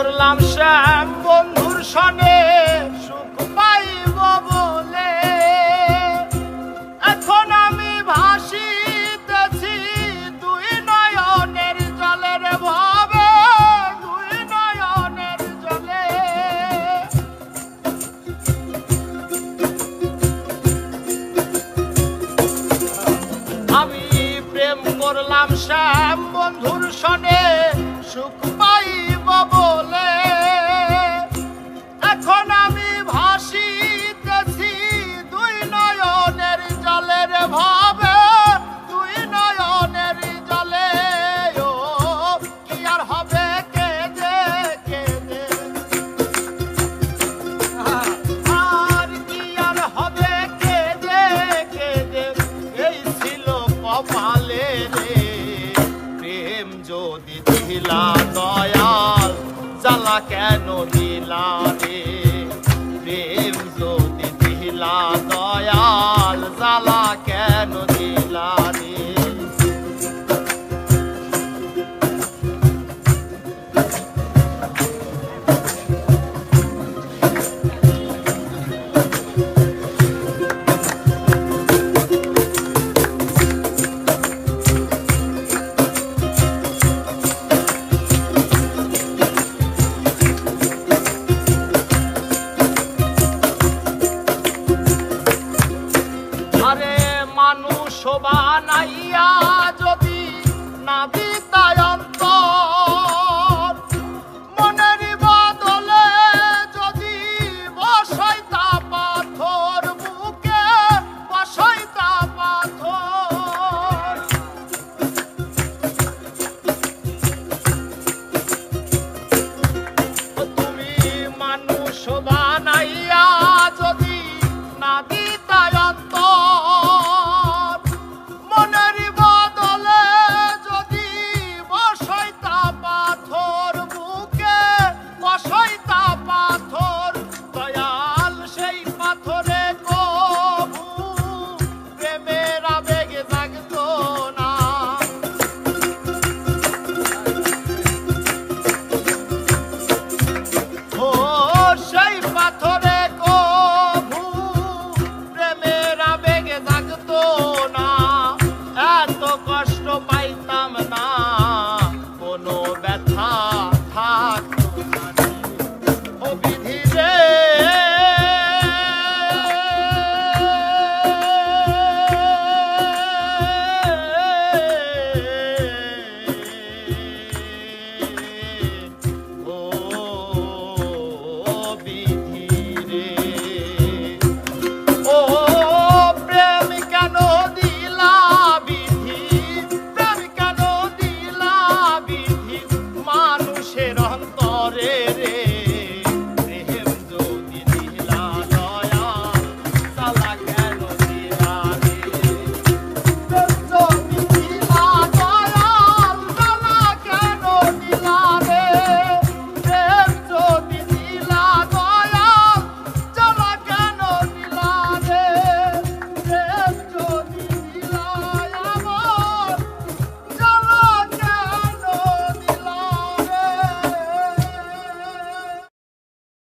করলাম শ্যাম বন্ধুর সনে সুখ পাইব বলে। এখন আমি ভাসিতেছি দুই নয়নের জলের ভাবে, দুই নয়নের জলে। আমি প্রেম করলাম শ্যাম বন্ধুর সনে সুখ কেন দিলা মানুষ বানাইয়া যদি। না দিতায়ন্ত